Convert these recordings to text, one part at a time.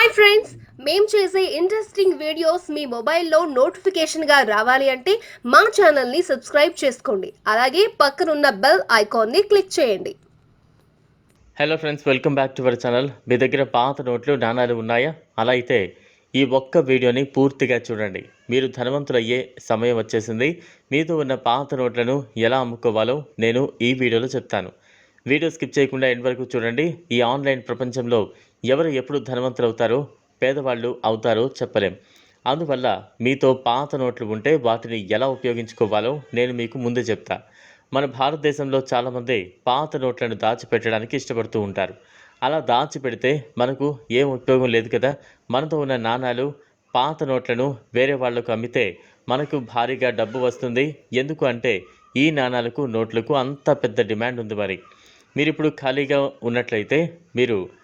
Hi friends మేము చేసే interesting videos మీ మొబైల్లో నోటిఫికేషన్గా రావాలి అంటే మా ఛానల్ని సబ్స్క్రైబ్ చేసుకోండి. అలాగే పక్కనున్న బెల్ ఐకాన్ని క్లిక్ చేయండి. Hello friends welcome back to our channel మీ దగ్గర పాత నోట్లు నాణాలు ఉన్నాయా? అలా అయితే ఈ ఒక్క వీడియోని పూర్తిగా చూడండి. మీరు ధనవంతులయ్యే సమయం వచ్చేసింది. మీతో ఉన్న పాత నోట్లను ఎలా అమ్ముకోవాలో నేను ఈ వీడియోలో చెప్తాను. వీడియో స్కిప్ చేయకుండా ఎండ్ వరకు చూడండి. ఈ ఆన్లైన్ ప్రపంచంలో ఎవరు ఎప్పుడు ధనవంతులు అవుతారో పేదవాళ్ళు అవుతారో చెప్పలేం. అందువల్ల మీతో పాత నోట్లు ఉంటే వాటిని ఎలా ఉపయోగించుకోవాలో నేను మీకు ముందే చెప్తా. మన భారతదేశంలో చాలామంది పాత నోట్లను దాచిపెట్టడానికి ఇష్టపడుతూ ఉంటారు. అలా దాచిపెడితే మనకు ఏం ఉపయోగం లేదు కదా? మనతో ఉన్న నాణాలు పాత నోట్లను వేరే వాళ్ళకు అమ్మితే మనకు భారీగా డబ్బు వస్తుంది. ఎందుకు అంటే ఈ నాణాలకు నోట్లకు అంత పెద్ద డిమాండ్ ఉంది మరి. మీరు ఇప్పుడు ఖాళీగా ఉన్నట్లయితే మీరు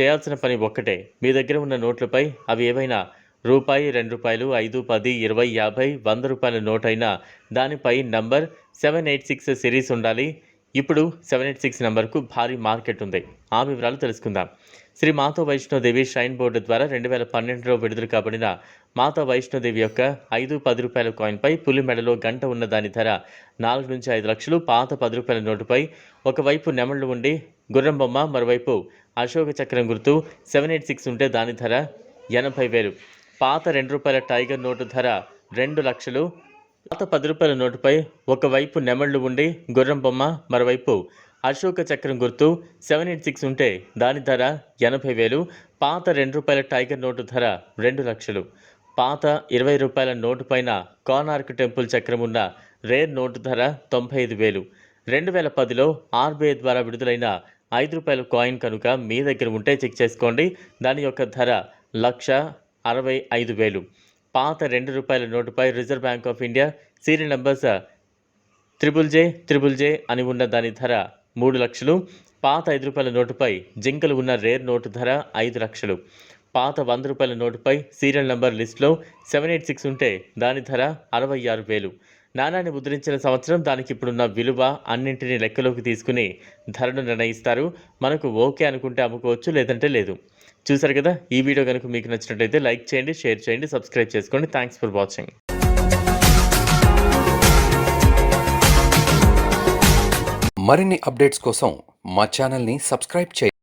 చేయాల్సిన పని ఒక్కటే. మీ దగ్గర ఉన్న నోట్లపై అవి ఏవైనా రూపాయి రెండు రూపాయలు ఐదు పది ఇరవై యాభై వంద రూపాయల నోట్ అయినా దానిపై number seven eight six series ఉండాలి. ఇప్పుడు సెవెన్ ఎయిట్ సిక్స్ నెంబర్కు భారీ మార్కెట్ ఉంది. ఆ వివరాలు తెలుసుకుందాం. శ్రీ మాతా వైష్ణోదేవి షైన్ బోర్డు ద్వారా రెండు వేల పన్నెండులో విడుదల కాబడిన మాతా వైష్ణోదేవి యొక్క ఐదు పది రూపాయల కాయిన్పై పులి మెడలో గంట ఉన్న దాని ధర నాలుగు నుంచి ఐదు లక్షలు పాత పది రూపాయల నోటుపై ఒకవైపు నెమళ్ళు ఉండి గుర్రం బొమ్మ మరోవైపు అశోక చక్రం గుర్తు సెవెన్ ఎయిట్ సిక్స్ ఉంటే దాని ధర ఎనభై వేలు. పాత రెండు రూపాయల టైగర్ నోటు ధర రెండు లక్షలు పాత పది రూపాయల నోటుపై ఒకవైపు నెమళ్ళు ఉండి గుర్రం బొమ్మ మరోవైపు అశోక చక్రం గుర్తు సెవెన్ ఎయిట్ సిక్స్ ఉంటే దాని ధర ఎనభై వేలు పాత రెండు రూపాయల టైగర్ నోటు ధర రెండు లక్షలు. పాత ఇరవై రూపాయల నోటు పైన కోనార్క్ టెంపుల్ చక్రం ఉన్న రేర్ నోటు ధర తొంభై ఐదు వేలు. రెండు వేల పదిలో ఆర్బీఐ ద్వారా విడుదలైన ఐదు రూపాయల కాయిన్ కనుక మీ దగ్గర ఉంటే చెక్ చేసుకోండి. దాని యొక్క ధర లక్ష అరవై ఐదు వేలు. పాత రెండు రూపాయల నోటుపై Reserve Bank of India serial numbers triple J triple J అని ఉన్న దాని ధర మూడు లక్షలు. పాత ఐదు రూపాయల నోటుపై జింకలు ఉన్న రేర్ నోటు ధర ఐదు లక్షలు. పాత వంద రూపాయల నోటుపై సీరియల్ నంబర్ లిస్టులో సెవెన్ ఎయిట్ సిక్స్ ఉంటే దాని ధర అరవై ఆరు వేలు. నాణాన్ని ముద్రించిన సంవత్సరం దానికి ఇప్పుడున్న విలువ అన్నింటినీ లెక్కలోకి తీసుకుని ధరను నిర్ణయిస్తారు. మనకు ఓకే అనుకుంటే అమ్ముకోవచ్చు లేదంటే లేదు. చూసారు కదా? ఈ వీడియో కనుక మీకు నచ్చినట్లయితే లైక్ చేయండి షేర్ చేయండి సబ్స్క్రైబ్ చేసుకోండి. థ్యాంక్స్ ఫర్ వాచింగ్ మరిన్ని అప్డేట్స్ కోసం మా ఛానల్ని సబ్స్క్రైబ్ చేయండి.